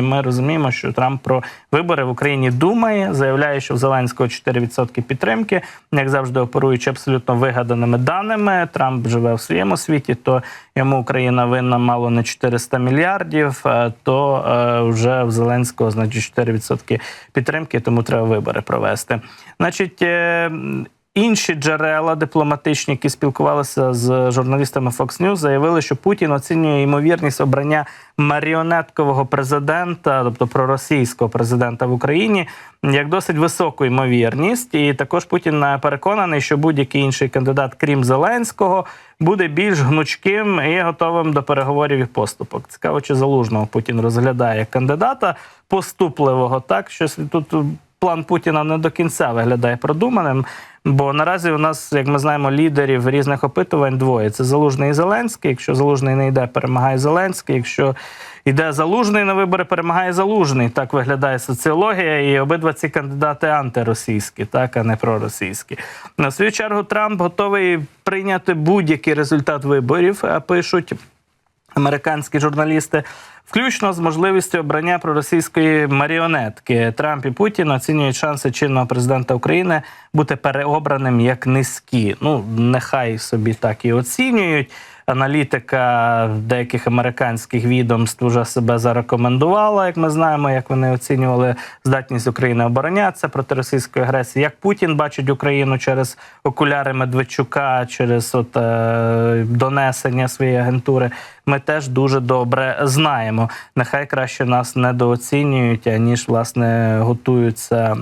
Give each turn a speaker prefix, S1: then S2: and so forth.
S1: Ми розуміємо, що Трамп про вибори в Україні думає, заявляє, що в Зеленського 4% підтримки, як завжди оперуючи абсолютно вигаданими даними. Трамп живе в своєму світі, то йому Україна винна мало не 400 мільярдів. е, То е, вже в Зеленського значить 4% підтримки, тому треба вибори провести. Значить. Інші джерела дипломатичні, які спілкувалися з журналістами Fox News, заявили, що Путін оцінює ймовірність обрання маріонеткового президента, тобто проросійського президента в Україні, як досить високу ймовірність. І також Путін переконаний, що будь-який інший кандидат, крім Зеленського, буде більш гнучким і готовим до переговорів і поступок. Цікаво, чи залужного Путін розглядає кандидата поступливого, так щось тут план Путіна не до кінця виглядає продуманим. Бо наразі у нас, як ми знаємо, лідерів різних опитувань двоє: це Залужний і Зеленський. Якщо Залужний не йде, перемагає Зеленський. Якщо йде Залужний на вибори, перемагає Залужний. Так виглядає соціологія, і обидва ці кандидати антиросійські, так а не проросійські. На свою чергу Трамп готовий прийняти будь-який результат виборів, пишуть американські журналісти, включно з можливістю обрання проросійської маріонетки. Трамп і Путін оцінюють шанси чинного президента України бути переобраним як низькі. Ну нехай собі так і оцінюють. Аналітика деяких американських відомств вже себе зарекомендувала, як ми знаємо, як вони оцінювали здатність України оборонятися проти російської агресії. Як Путін бачить Україну через окуляри Медведчука, через от, е, донесення своєї агентури, ми теж дуже добре знаємо. Нехай краще нас недооцінюють, аніж власне готуються